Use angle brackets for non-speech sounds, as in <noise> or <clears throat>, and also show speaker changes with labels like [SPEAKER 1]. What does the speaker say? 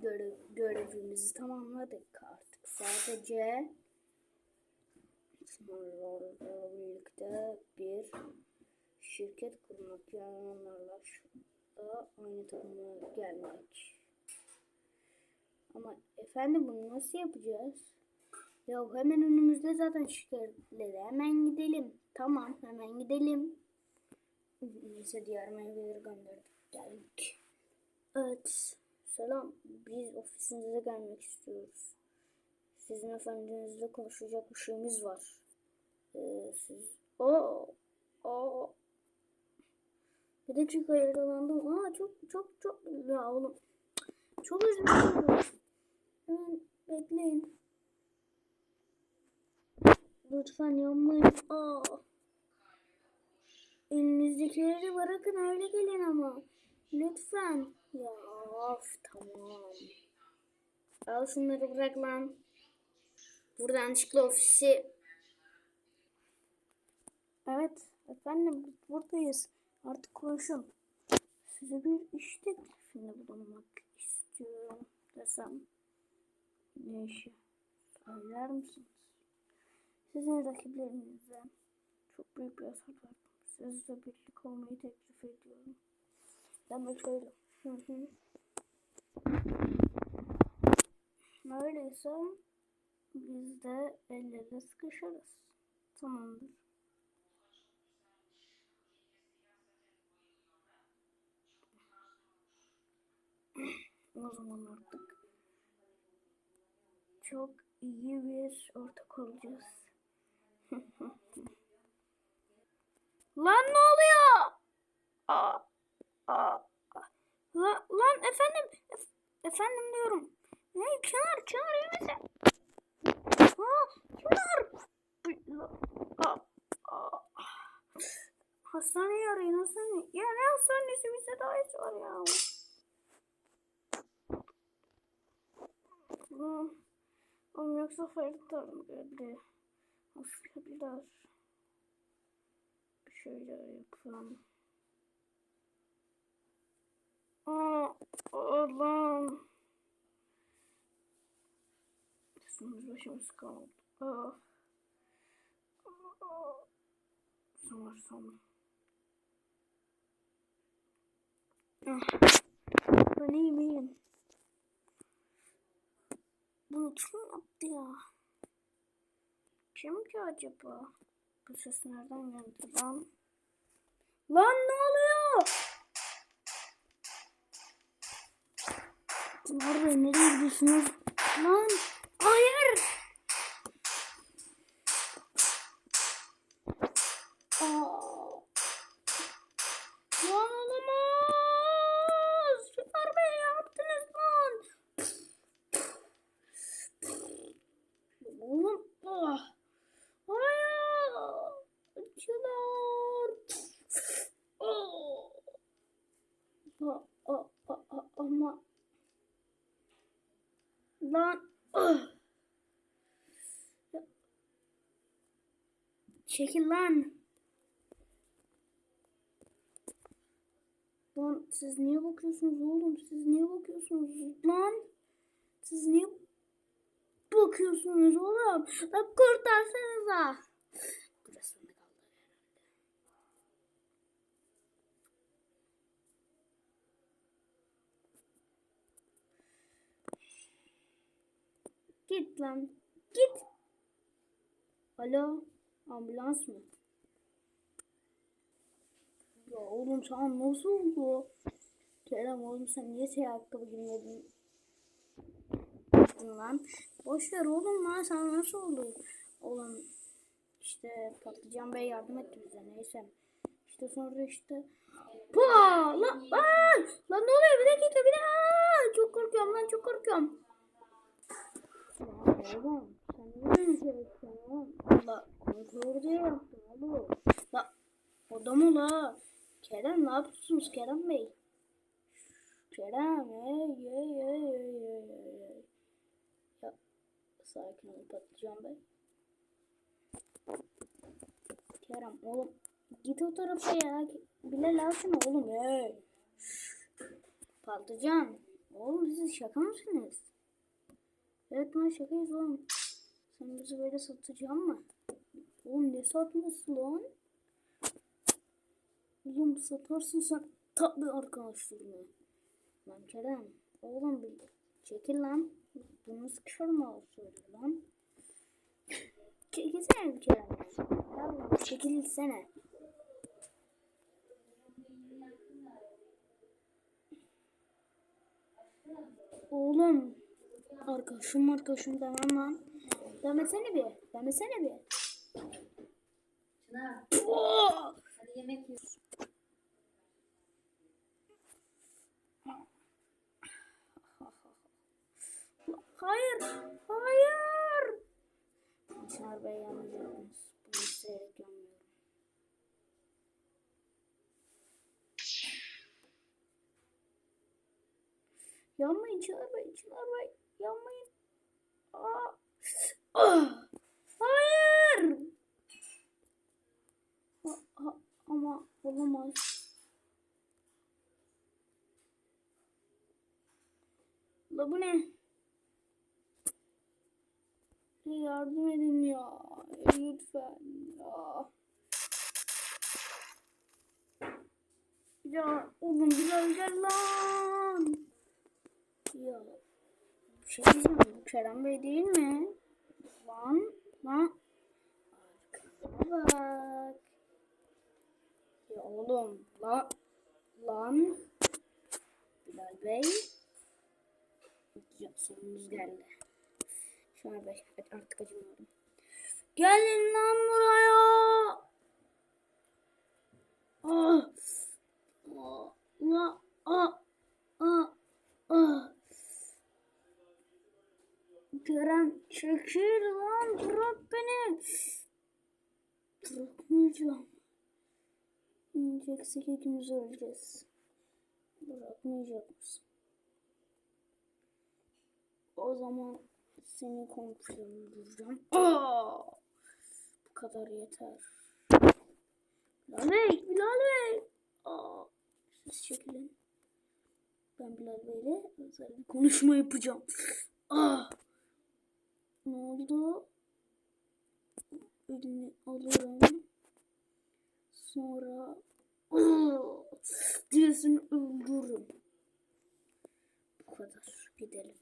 [SPEAKER 1] görev, görevimizi tamamladık artık. Sadece sınırlarla birlikte bir şirket kurmak yani onlarla şurada aynı takıma gelmek. Ama efendim bunu nasıl yapacağız? Ya hemen önümüzde zaten şirketleri. Hemen gidelim. Tamam hemen gidelim. Neyse diğer meyveleri gönderdik. Geldik. Evet. Selam. Biz ofisinize gelmek istiyoruz. Sizin efendinizle konuşacak bir şeyimiz var. Ee, siz... Oo. Oo. Bir dakika yaralandım. Aa çok çok çok... Ya oğlum. Çok özür dilerim. Bekleyin. Lütfen yapmayın. Aa. Elinizdekileri bırakın öyle gelin ama. Lütfen. Ya of tamam. Al şunları bırak lan. Buradan çıklı ofisi. Evet efendim buradayız. Artık konuşun. Size bir iş teklifinde bulunmak istiyorum desem. Ne işi? Söyler misiniz? Sizin rakiplerinizden çok büyük bir hasar var. Sizle birlik olmayı teklif ediyorum. Demek öyle. Hı hı. Öyleyse biz de el ele sıkışırız. Tamamdır. O zaman artık çok iyi bir ortak olacağız. <laughs> Lan ne oluyor? Aa, aa, aa. La, lan efendim, ef- efendim diyorum. Hey Çınar, Çınar iyi misin? Çınar. Aa, aa. Hastaneyi arayın, hastane. Ya ne hastanesi bize daha iyisi var ya. Oğlum yoksa Ferit'ten geldi? Biraz bir şeyler yapalım. Aa, Allah'ım. Sınır başımız kaldı. Aa. Aa. Sanırsam. Ah. Ben iyiyim iyiyim. Bunu kim yaptı ya? Kim ki acaba? Bu ses nereden geldi lan? Lan ne oluyor? Bey nereye gidiyorsunuz? Lan hayır. Aa. Lan olamaz. Çınar Bey yaptınız lan. Oğlum. Ah. Hayır. Oh. Lan. Ya. Çekil lan. Lan siz niye bakıyorsunuz oğlum? Siz niye bakıyorsunuz lan? Siz niye bakıyorsunuz oğlum? Lan kurtarsanıza. Burası mı kaldı herhalde? Git lan. Git. Alo. Ambulans mı? Ya oğlum sen nasıl oldu? Kerem oğlum sen niye siyah ayakkabı giymedin? lan? Boş ver oğlum lan sen nasıl oldu? Oğlum işte Patlıcan Bey yardım etti bize neyse. İşte sonra işte Pa! Lan, lan ne oluyor? Bir dakika bir dakika. Çok korkuyorum lan çok korkuyorum. Oğlum sen şey yapıyorsun lan? Allah kontrol diye yaptım oğlum. La adam ula. Kerem ne yapıyorsunuz Kerem Bey? Kerem hey hey hey hey hey hey. Ya sakin ol Patlıcan Bey. Kerem oğlum git o tarafa ya. Al şunu oğlum hey. Patlıcan Oğlum siz şaka mısınız? Evet lan şakayız oğlum. Sen bizi böyle satacağım mı? Oğlum ne satması lan? Oğlum satarsın sen tabi arkadaşlarını. Lan Kerem. Oğlum bir çekil lan. Bunu sıkışırım ağır söylüyor lan. <laughs> Çekilsene bir Kerem. Tamam çekilsene. Oğlum. Arkadaşım arkadaşım demem lan. Demesene bir. Demesene bir.
[SPEAKER 2] Çınar, hadi yemek yiyoruz.
[SPEAKER 1] Hayır. Hayır. Çınar Bey yanmayacaksınız. Yanmayın Çınar Bey. Çınar Bey. Yanmayın. Aa. Ah! Hayır. Ha- ha- ama olamaz. La bu ne? Ya Yardım edin ya. Lütfen. Ya. Ya oğlum biraz gel lan. Ya. Şey diyeceğim. Bu Kerem Bey değil mi? Lan. Lan. Arkana bak. Ya oğlum. Lan. Lan. Bilal Bey. Ya sonumuz geldi. Şu an beş, artık acımıyorum. Gelin lan buraya. Ah. Ah. Ah. Ah. Ah. Ah. Kerem çekil lan bırak beni. Bırakmayacağım. İneceksek ikimiz öleceğiz. Bırakmayacak? O zaman seni komple öldüreceğim. Bu kadar yeter. Bilal Bey, Bilal Bey. Aa, siz çekilin. Ben Bilal Bey'le özel bir konuşma yapacağım. Aa! Ne oldu? Elini alırım. Sonra <clears throat> diyorsun öldürürüm. Bu kadar. Gidelim.